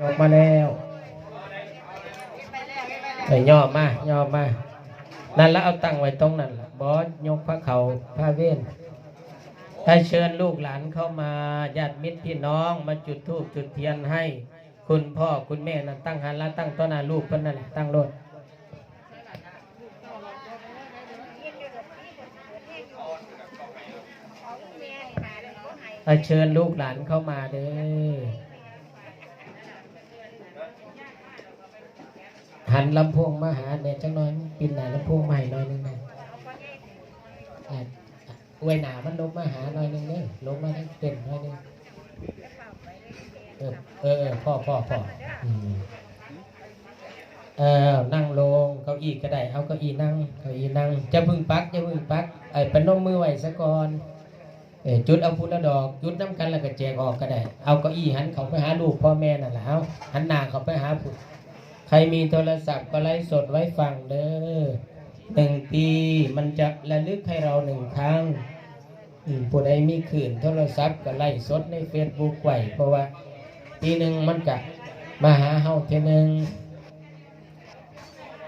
ยกมาแล้วไอ้ย่อมาย่อมา นั่นแล้วเอาตั้งไว้ตรงนั้นละบอสยกพระเขาพระเวนให้เชิญลูกหลานเข้ามาญาติมิตรพี่น้องมาจุดธูปจุดเทียนให้ คุณพ่อคุณแม่นั่นตั้งหันละตั้งต้นน้าลูกเพิ่นนั่นแหละตั้งรถให้เชิญลูกหลานเข้ามาเด้อ หันลำโพงมาหาเนี่ยจังน้อยปินหนาลำโพงใหม่หน่อยหนึงนะอะอวยหนามันลบมาหาหน่อยหนึงเนี่ยลบมาทั้งเต็มหน่อยนึงเออเออพ่อพ่อพ่อเออนั่งลงเก้าอี้ก็ได้เอาเก้าอี้นั่งเก้าอี้นั่งจะพึ่งปักจะพึ่งปักไอ้ปนมมือไว้ซะก่อนเออจุดเอาพุทธดอกจุดน้ำกันแล้วก็แจกออกก็ได้ เอาเก้าอี้หันเขาไปหาลูกพ่อแม่นั่นแหละเอาหันหน้าเขาไปหาผู้ ใครมีโทรศัพท์ก็ไลฟ์สดไว้ฟังเด้อหนึ่งปีมันจะระลึกให้เราหนึ่งครั้งผู้ใดมีขืนโทรศัพท์ก็ไล่สดในเฟซบุ๊กไว้เพราะว่าปีหนึ่งมันกะมาหาเฮาเทอหนึง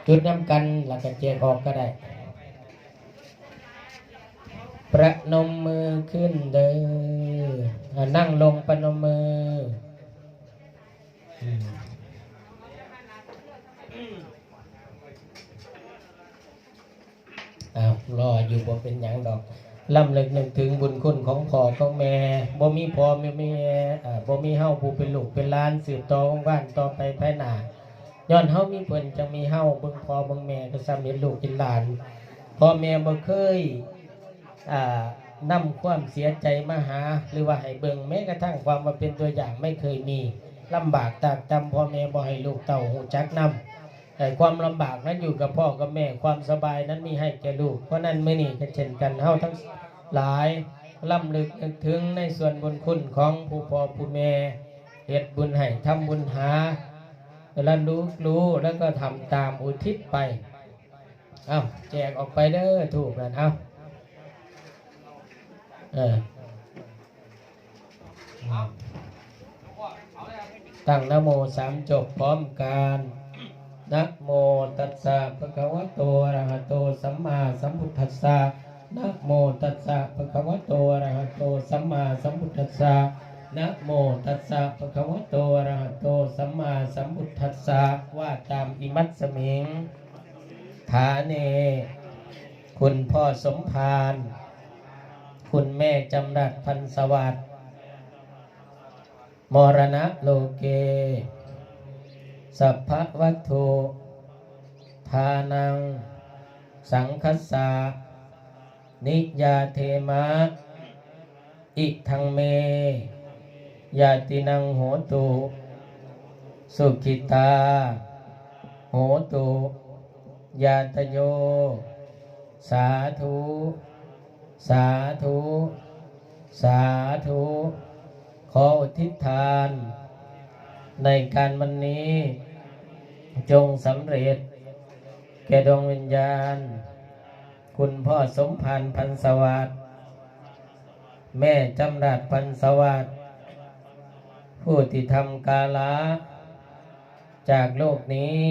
จุดน้ำกันแล้วก็แจกออกก็ได้ ประนมมือขึ้นเด้อนั่งลงประนมมือ อ้าวรออยู่บ่เป็นหยังดอกลำเลึกนึกถึงบุญคุณของพ่อของแม่บ่มีพ่อไม่มีแม่อ่าบ่มีเฮาผู้เป็นลูกเป็นหลานสืบต่อของบ้านต่อไปภายหน้าย้อนเฮามีเพิ่นจังมีเฮาเบิ่งพ่อเบิ่งแม่ก็ซ้ำเห็นลูกเป็นหลานพ่อแม่บ่เคยอ่านำความเสียใจมาหา หรือว่าให้เบิ่งแม้กระทั่งความมาเป็นตัวอย่างไม่เคยมีลำบากตากจำพ่อแม่บ่ให้ลูกเต้าหูจักนำ แต่ความลำบากนั้นอยู่กับพ่อกับแม่ความสบายนั้นมีให้แก่ลูก เพราะนั้นเมื่อนี้ก็เช่นกันเฮาทั้งหลายล่ำลึกถึงในส่วนบุญคุณของผู้พ่อผู้แม่เหตุบุญให้ทำบุญหาแล้วรู้รู้แล้วก็ทำตามอุทิศไปเอาแจกออกไปเด้อถูกแล้วเอาเออตั้งนโมสามจบพร้อมกัน นะโมตัสสะภะคะวะโตอะระหะโตสัมมาสัมพุทธัสสะนะโมตัสสะภะคะวะโตอะระหะโตสัมมาสัมพุทธัสสะนะโมตัสสะภะคะวะโตอะระหะโตสัมมาสัมพุทธัสสะว่าตามอิมัตสมิงฐาเน คุณพ่อสมภาร คุณแม่จำรัดพันสวัสดิ์มรณะโลเก สัพพวัตถุทานัง สังคัสสะนิยาเทมะ อิทังเม ยาตินังโหตุ สุขิตา โหตุ ยาตโย สาธุ สาธุ สาธุ ขออุทิศทาน ในการวันนี้ จงสำเร็จ แก่ดวงวิญญาณ คุณพ่อสมพันธ์พันสวัสดิ์แม่จำรัดพันสวัสดิ์ผู้ที่ทำกาละจากโลกนี้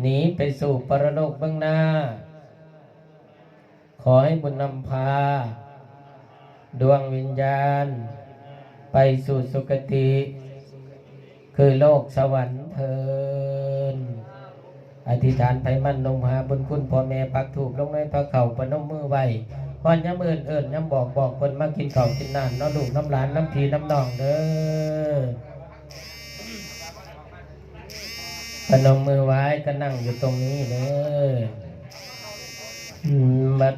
หนีไปสู่ปรโลกเบื้องหน้า ขอให้บุญนำพา ดวงวิญญาณ ไปสู่สุคติ คือโลกสวรรค์เทินอ ธิษฐานไปมั่นลงหาบุญคุณพ่อแม่ปักถูกลงในพระเข่าปนมมือไหวพอนย้ำเอินเอินย้ำบอกบอกคนมากินข้าวกินน้ำน้องลูกน้ำหลานน้ำพีน้ำนองเด้อปนมมือไว้ก็นั่งอยู่ตรงนี้เด้ออืมบัด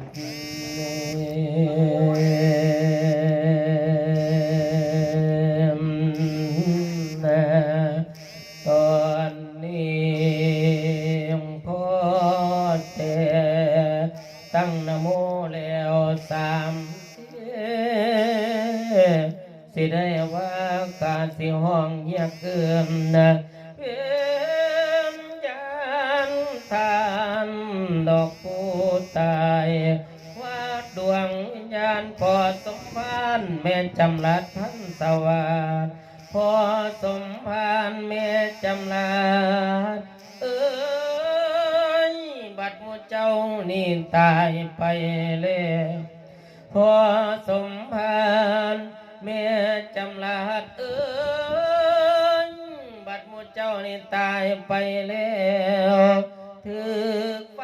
สิห้องเยียกเกิมนะเพียมยานทานดอกผู้ตายว่าดวงวิญญาณพอสมพานแม่นจำรัดพันสวัสพอสมภารแม่จำลาดเอ้ยบัดมูเจ้านี่ตายไปแล้วพอสมภาร แม่จำลาดเอ้ยบัดมูเจ้านี่ตายไปแล้วถือไฟ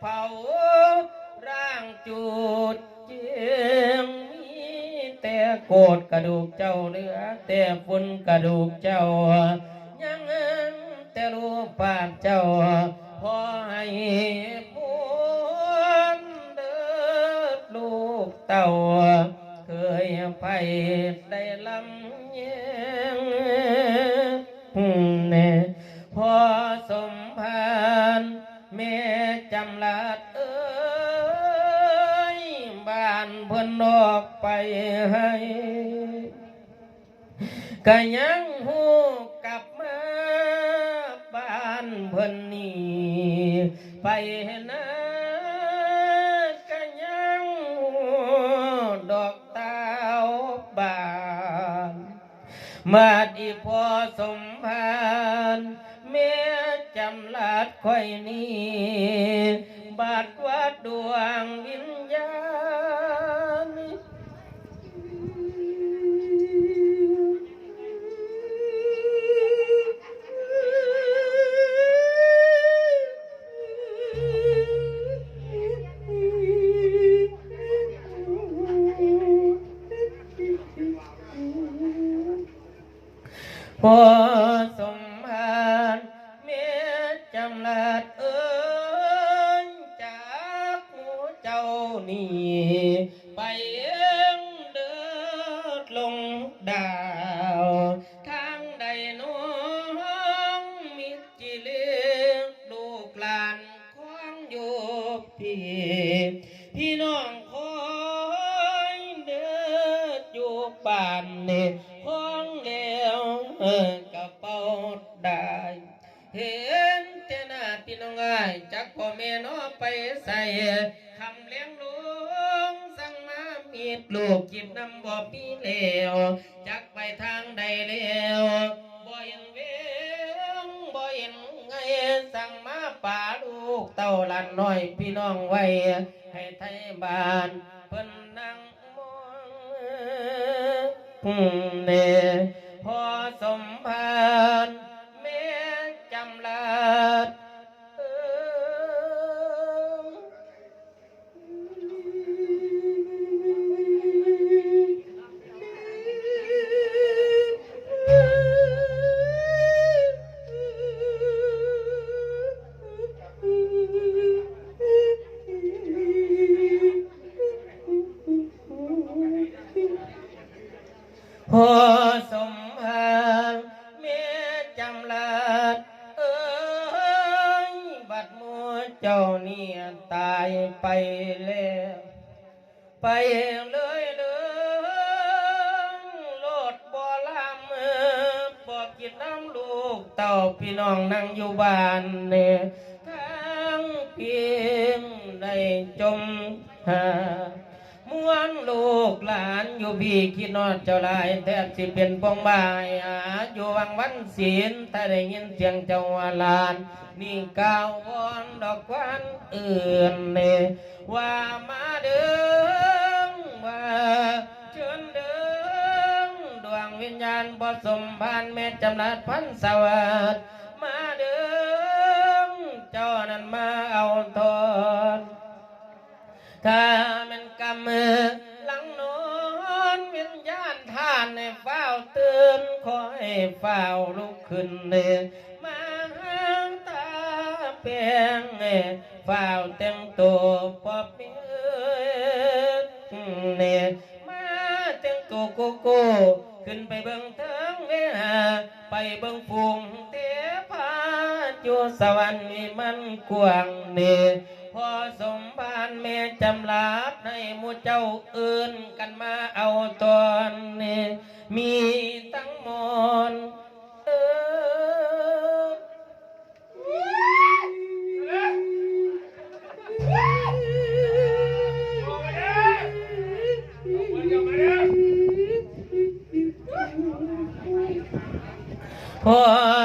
เผาร่างจูดเจียงมีแต่โกรธกระดูกเจ้าเหลือแต่ฝุ่นกระดูกเจ้า ยังเห็นแต่รูปภาพเจ้าพอให้พวนเดิดลูกเต่า ไปได้ลำเยงเน่พอสมภารแม่จำลาดเอ้ยบ้านเพิ่นออกไปให้ก็ยังหูกลับมาบ้านเพิ่นนี่ไปนะก็ ค่อยนี้บาดวัดดวงวิน กระเป๋าได้เห็นแต่หน้าพี่น้องไอ้ายจักพ่อแม่น้อไปใส่คำเลี้ยงลูกสั่งมามีดลูกจิบน้ำบ่ปีแล้วจักไปทางใดแล้วบ่เห็นเวงบ่เห็นไงสั่งมาป่าลูกเต้าหลันน้อยพี่น้องไว้ให้ไทยบ้านเพิ่นนั่งมองเน่พ สิเป็นปองบายอาอยู่วังวันศีลถ้าได้ยินเสียงเจ้าลาน นี่ก้าววอนดอกควันอื่นเนว่ามาเดินว่าเชิญเดินดวงวิญญาณบ่สมพันธ์แม่จำนัดพั กันมาเอาตอนนี้มีตั้งมอนเออ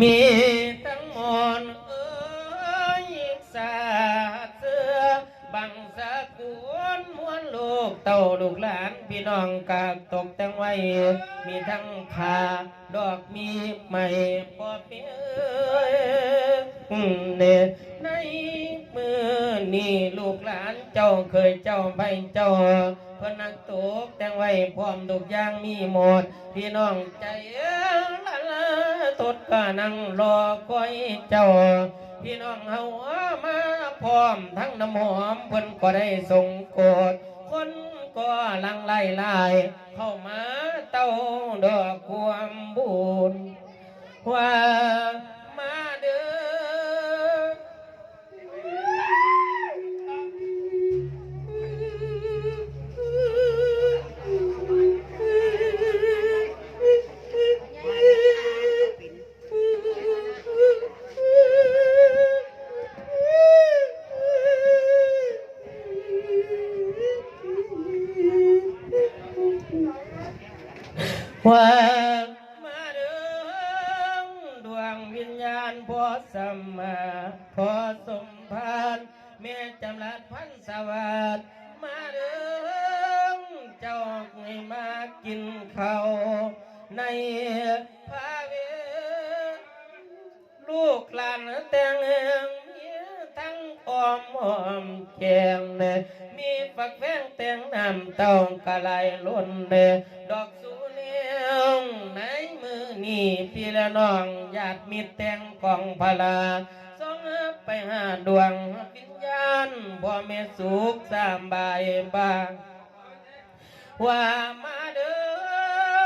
มีทั้งหมดเอ้ยสาเสือบังสะกวนมวลลูกเต่าลูกหลานพี่น้องกากตกแต่งไว้ มีทั้งผาดอกมีไม้ปอเปียอืมเนในมือนี่ลูกหลานเจ้าเคยเจ้าไปเจ้าเพื่อนักตกแต่งไว้พร้อมทุกอย่างมีหมด พี่น้องใจเอ้อละละ ตดก็นั่งรอคอยเจ้า พี่น้องเฮามาพร้อมทั้งน้ำหอมเพิ่นก็ได้ส่งโกดคนก็ลังไล่ไล่เข้ามาเต้าดอกความบุญว่า ว่ มีพี่ละน้องญาติมิตรแต่งกองพลาส่งไปหาดวงวิญญาณพ่อแม่สุขสามบายบางว่ามาเดิ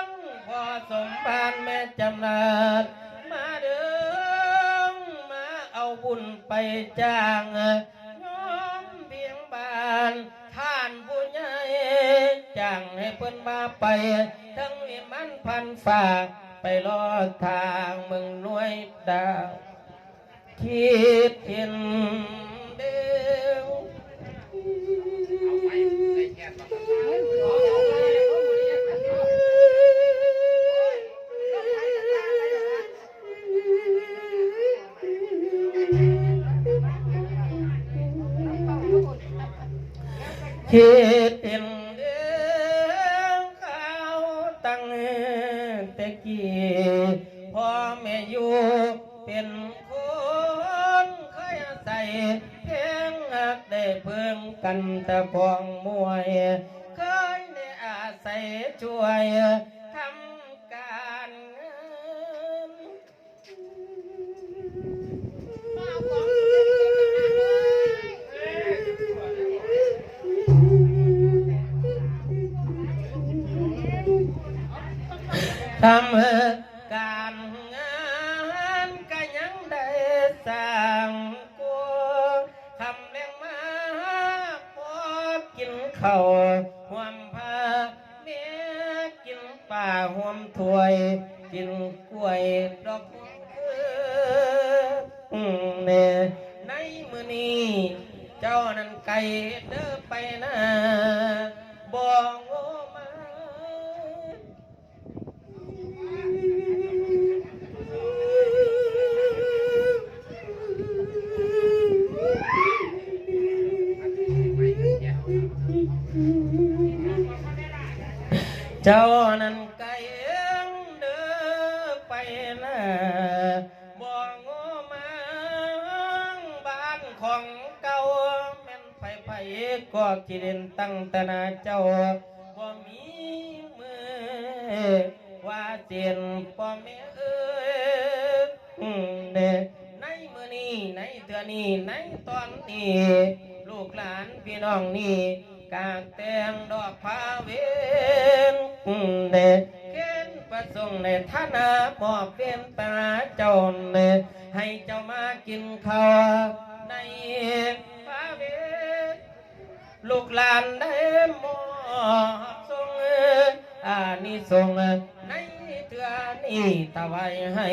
มพอสมบานแม่จำนาดมาเดิมมาเอาบุญไปจ้างน้อมเพียงบานท่านผู้ใหญ่จ้างให้เพิ่นมาไป ทั้งวิมันพันฝ่า ไปรอทางมืองน่วยดาวคิดเห็นเดียวคิด เข้าห่วมผ้าเมียกินป่าห่วมถวย กินกล้วยดอก จ้านั้นไกลเอิ้งเด้อไปนะบ่โง่มาบ้านของเก่าแม่นไผไผก็กิเด่นตั้งแต่นาเจ้าบ่มีมือว่าเตียนพ่อแม่เอ้ยอืมเด้ในมือนี้ในเดือนนี้ในตอนนี้ลูกหลานพี่น้องนี่ กางแตงดอกพาเวนอืมเด้เกณฑ์ประสงค์ในฐานะมอบเวียนตาเจ้าเน่ให้เจ้ามากินข้าวในพาเวนลูกหลานได้มอบทรงอานิสงในเถื่อนี้ถวายให้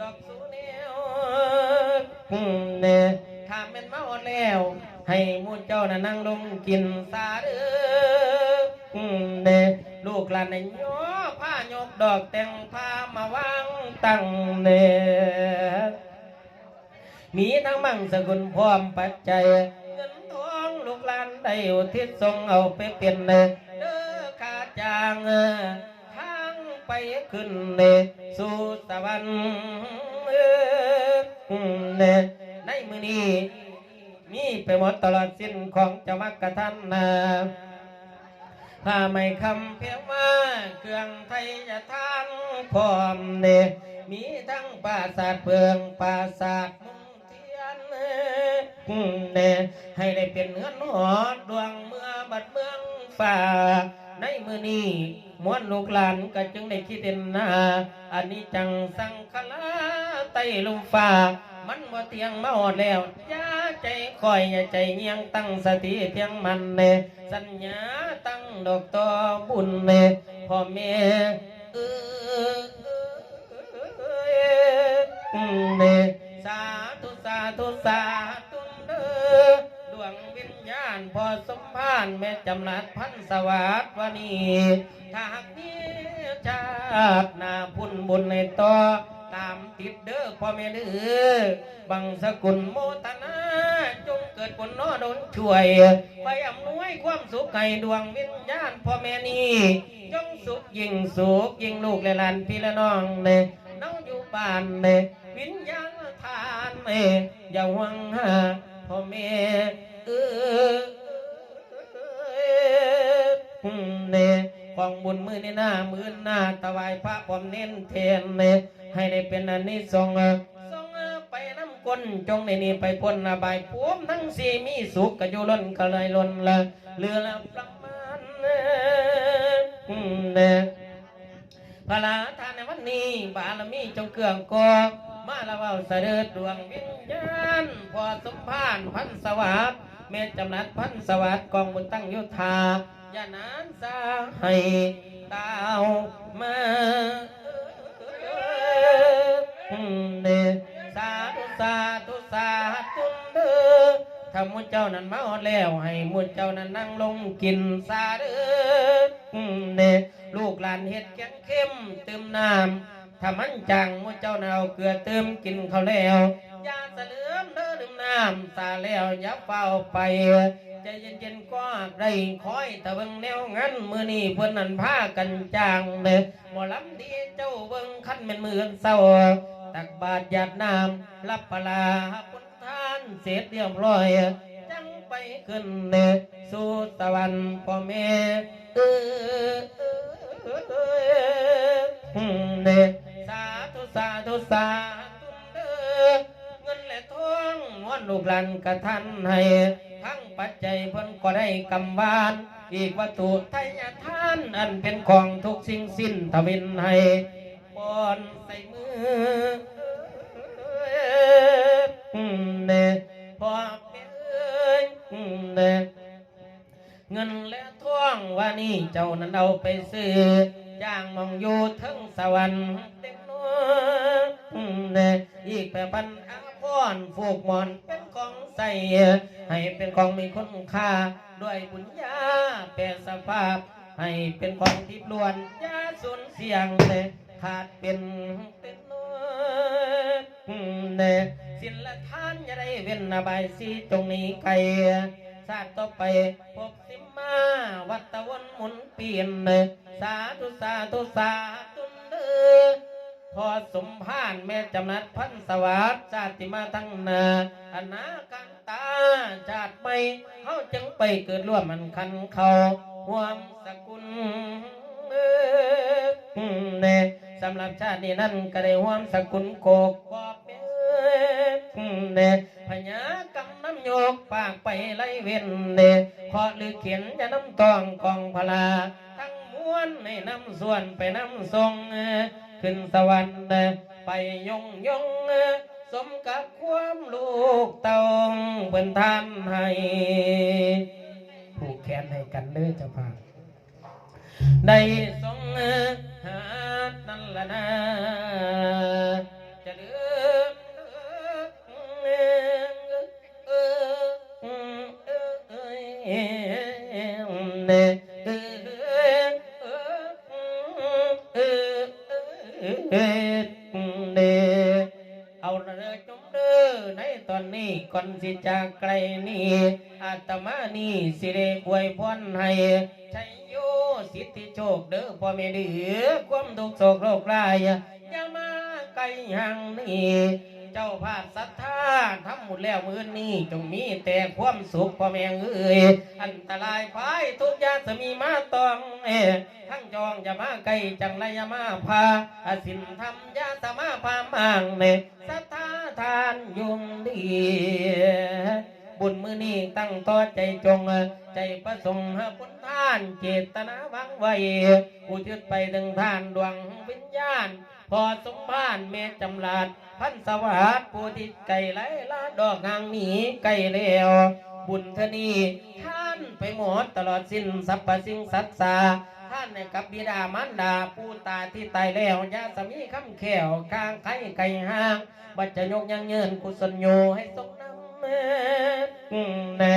ดอกสุเนวเน่ถ้าเป็นเมาแล้ว ให้มูเจ้านะนั่งลงกินสาเด้อเน่ลูกหลานในโยผ้ายกดอกแต่งผ้ามาวางตั้งเนมีทั้งมั่งสกุลพร้อมปัจจัยเงินทองลูกหลานได้อุทิศส่งเอาไปเป็นเด้อข้าจางทางไปขึ้นเนสู่สวรรค์เออเนในมือนี้ มีไปหมดตลอดสิ้นของเจ้ามักกะทันนาถ้าไม่คำเพียงว่าเครื่องไทยจะทานพร้อมเนมีทั้งปราสาทเพืองปราสาทมุงเทียนเนให้ได้เป็นเงินหอดดวงเมื่อบัดเมือง ฝ่าในมือนี้มวนลูกหลานก็จึงได้คิดเห็นหน้าอันนี้จังสังขลาไต้ลมฟ้า มันบ่เตียงมาหอดแล้วอย่าใจคอยอย่าใจเงียงตั้งสติเพียงมันเนสัญญาตั้งดอกตอบุญเนพ่อแม่เออเนสาธุสาธุสาธุเด้อาณพอสมพานแม่จำนัดพันสวัสดวานีถ้าหากนี้ชาตินาพุ่นบุญในต่อตามติดเด้อพ่อแม่เด้อบังสกุลโมตนาจงเกิดผลน้อโดนช่วย ไปอำนวยความสุขให้ดวงวิญญาณพ่อแม่นี้จงสุขยิ่งสุขยิ่งลูกและหลานพี่และน้องเน่น้องอยู่บ้านเน่วิญญาณทานเน่อย่าหวังหา พ่อแม่เออเน่กองบุญมือในหน้ามือหน้าถวายพระพรหมเน้นเทนเน่ให้ได้เป็นอันนี้ทรงทรงไปน้ำก้นจงในนี้ไปพ้นอบายภูมิทั้งสี่มีสุขกระยู่ล้นก็เลยล้นละเหลือละประมาณเน่เน่พระลาทานในวันนี้บารมีจงเกื้องกอ มาละเว้าเสด็จดวงวิญญาณพอสมพานพันสวัสดิ์เมตจำนัดพันสวัสดิ์กองบุญตั้งยุทธาอย่านานสาให้ตาวมาเนสาธุสาธุสาธุเดอถ้ามุเจ้านั้นมาฮอดแล้วให้มุเจ้านั้นนั่งลงกินสาเดอเนลูกหลานเฮ็ดแกงเข้มเติมน้ำ ถ้ามันจังมุเจ้าน่ะเอาเกลือเติมกินเขาวแล้วยาสะเลือมเด้อดื่มน้ำสาแล้วย่าเฝ้าไปใจเย็นๆก็ได้คอยแต่เบิงแนวงั้นมือนี้เพื่อนนั่นพากันจางเน่หมอลำดีเจ้าเบิ่งคันเป็นมือเศร้าตักบาตรหยาดน้ำรับปลาพุทธานเสร็จเรียบร้อยจังไปขึ้นเน่สู่ตะวันพ่อแม่เออเน่สาธุ สาธุสาธุเด้อเงินและทองม้วนลูกหลานกระทันให้ทั้งปัจจัยเพิ่นก็ได้กำบาน อีกวัตถุไทยทานอันเป็นของทุกสิ่งสิ้นทวินให้ปอนใส่มือเนพอเอ้ยอืมเนเงินและทองว่านี่เจ้านั้นเอาไปซื้อย่างมองอยู่ทั้งสวรรค์เต็ม อีกแปดพันอาพรณ์ฟูกหมอนเป็นของใส่ให้เป็นของมีคุณค่า ด้วยบุญญาแปลสภาพ ให้เป็นของทิพย์ล้วนยาสูญเสียงเน่ขาดเป็นเป็นนัวอืมเน่ศิลทานอย่าได้เว้นอบายสีจงนี้ไกลชาติต่อไปพบสิมาวัตวนหมุนเปลี่ยนเน่สาธุสาธุสาธุเด้อ พอสมพานแม่จำนัดพันสวัสดิ์ชาติมาทั้งนาอนากันตาชาติไปเขาจึงไปเกิดร่วมมันคันเขาห่วมสกุลเอ้อเน่สำหรับชาตินี้นั่นก็ได้ห่วมสกุลโกกกอบเอ้อเน่พญากำน้ำโยกปากไปไล่เว้นเน่ขอหรือเขียนจะน้ำตองกองพลาทั้งม้วลในน้ำส่วนไปน้ำทรง ขึ้นสวรรค์ไปยงยงสมกับความลูกเตองเป็นท่านให้ผูกแขนให้กันเด้อเจ้าภาพในสงหานั่นละนะจะเลือกเอา สิจากไกลนี้อาตมานี่สิได้อวยพรให้ชัยโยสิทธิโชคเด้อพ่อแม่เดือความทุกข์โศกโรคร้ายอย่ามาไกลห่างนี่ เจ้าภาพศรัทธาทำหมดแล้วมือนี้จงมีแต่ความสุขพ่อแม่เอ้ยอันตรายภายทุกยางจะมีมาตองเอทั้งจองจะมาไกลจังไรอยามาพาอาสินทำยาสมาพามางเนศรัทธาทานยุงดีบุญมือนี้ตั้งต่อใจจง ใจประสงค์หาผลทาน เจตนาวังไว้อุทิศไปถึงทานดวงวิญญาณ พอสมภานเมตจำลาดพันสวัสดิ์ผู้ที่ไก่ไหลลาดอกหางหนีไก่แล้วบุญเทอนีท่านไปหมดตลอดสิ้นสรรพสิ่งสัตว์สาท่านในกับบิดามารดาผู้ตาที่ตายแล้วยาสมีคำแขวกลางไข่ไก่ห้างบัจจยกยังเงินกุศลโยให้สมน้ำแม่แน่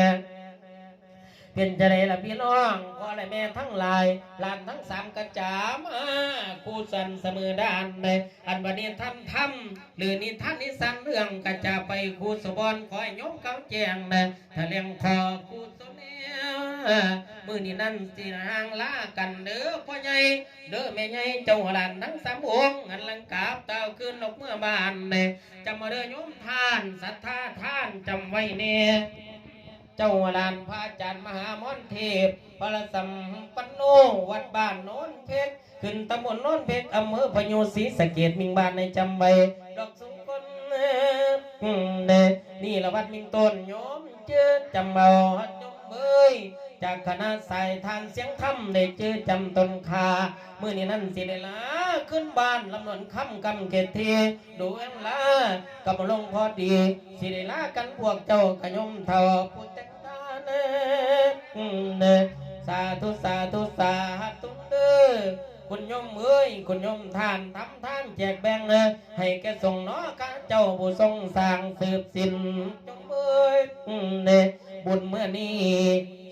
เป็นจะได้ละพี่น้องพ่อและแม่ทั้งหลายหลานทั้งสามกระจามาคู่สันเสมอด้านในอันวันนี้ท่านทำหรือนี่ท่านนิสันเรื่องกระจาไปคู่สบอนคอยยกเขาแจงนะถ้าเลี้ยงพอคู่สเนียมือนี้นั่นสิห่างลากันเด้อพ่อใหญ่เด้อแม่ใหญ่เจ้าหลานทั้งสามองค์อันลังกาบเต้าขึ้นนกเมื่อบานเนี่จำมาเด้อโยมท่านศรัทธาท่านจำไว้เนี่ย เจ้าลานพระอาจารย์มหามอนเทพพระสัมปันโนวัดบ้านโน้นเพชรขึ้นตำบลโน้นเพชรอำเภอพะโยศรีสะเกดมิงบ้านในจำใบดอกสุกลเอ่ออืมเน่นี่ละวัดมิงต้นโยมเจอจำเบาฮัดยมเบยจากคณะสายทานเสียงธรรมได้เจอจำตนคาเมื่อนี้นั่นสิได้ลาขึ้นบ้านลำนวนคำกำเกตทีดูเอ็นลากับลงพอดี สิได้ลากันพวกเจ้ากะยมเท่าพุทธ สาธุสาธุสาธุเด้อคุณโยมเอ้ยคุณโยมทานทำทานแจกแบ่งเนให้แกส่งเนาะข้าเจ้าผู้ทรงสร้างสืบสินจงเอ้ยเนบุญเมื่อนี้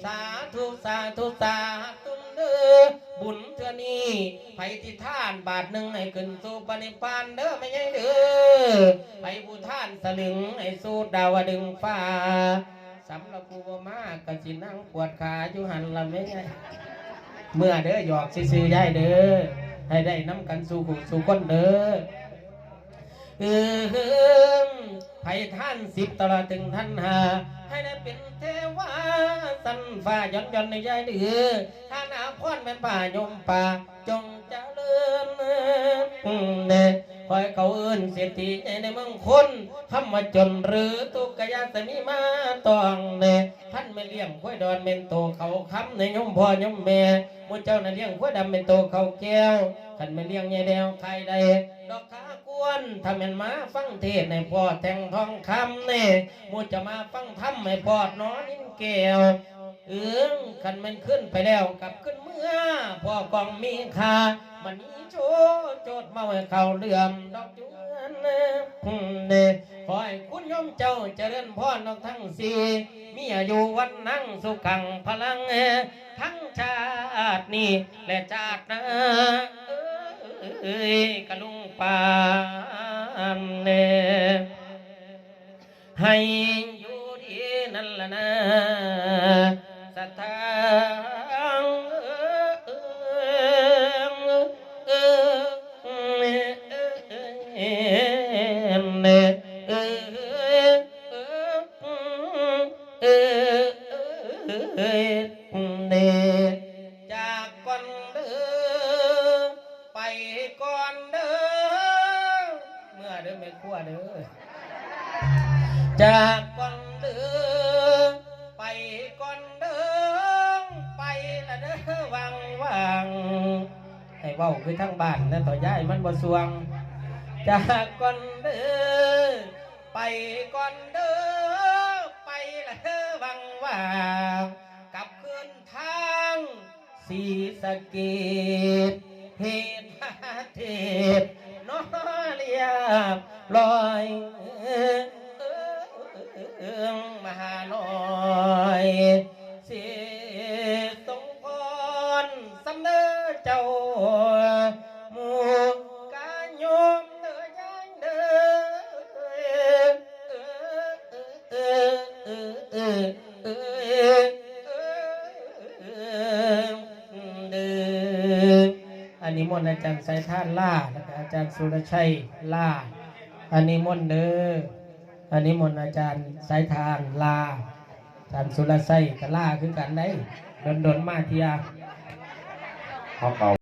สาธุสาธุสาธุเด้อบุญเทื่อนี้ไผที่ท่านบาทหนึ่งให้ขึ้นสู่ปณิพานเด้อไม่ใช่เด้อไผผู้ท่านสลึงให้สู่ดาวดึงฟ้า สำหรับกูบ่มากกะสินั่งปวดขาอยู่หันละไม่ใช่เมื่อเด้อหยอกซื่อๆยายเด้อให้ได้น้ำกันสู่กุสู่คนเด้อเออไผ่ท่านสิบตลอดถึงท่านหาให้ได้เป็นเทวาสันฟ้าย้อนย้อนในใจเดือท่านอาพรเป็นป่ายมป่าจงเจริญอืมเน่ คอยเขาเอื้นเศรษฐีในเมืองคนคำมาจนหรือทุกขยาสมีมาตองเน่ท่านไม่เลี้ยงข้อยดอนเป็นโตเขาคำในยมพ่อยมแม่มูเจ้าน่ะเลี้ยงข้อยดำเป็นโตเขาแก้วขันไม่เลี้ยงยายแดวใครใดดอกขากวนถ้าแม่นมาฟังเทศในพ่อแทงทองคำเน่มูจะมาฟังธรรมให้พ่อนอนนิ่งแก้วเอื้องคันมันขึ้นไปแล้วกลับขึ้นเมื่อพ่อกองมีคา มันนี้โชโจดมาให้เขาเลื่อมดอกจวนเน่อืมเน่ขอให้คุณโยมเจ้าเจริญพรนอกทั้งสี่มีอายุวันนั่งสุขังพลังทั้งชาตินี้และชาติหน้าเอ้ยกะลุงปานเนให้อยู่ดีนั่นละนะสัทธา สวง จากก่อนเด้อไปก่อนเด้อไปละเด้อวังวังกลับคืนทางสีสะเกตเหตุเทศน้อเรียบลอยเอิงมหาน้อย นิมนต์อาจารย์สายท่านล่าแล้วก็อาจารย์สุรชัยล่าอันนี้มนต์เด้ออันนี้มนต์อาจารย์สายทานลาอาจารย์สุรชัยก็ล่าคือกันได้ดนดนมาเทีย เขาเก่า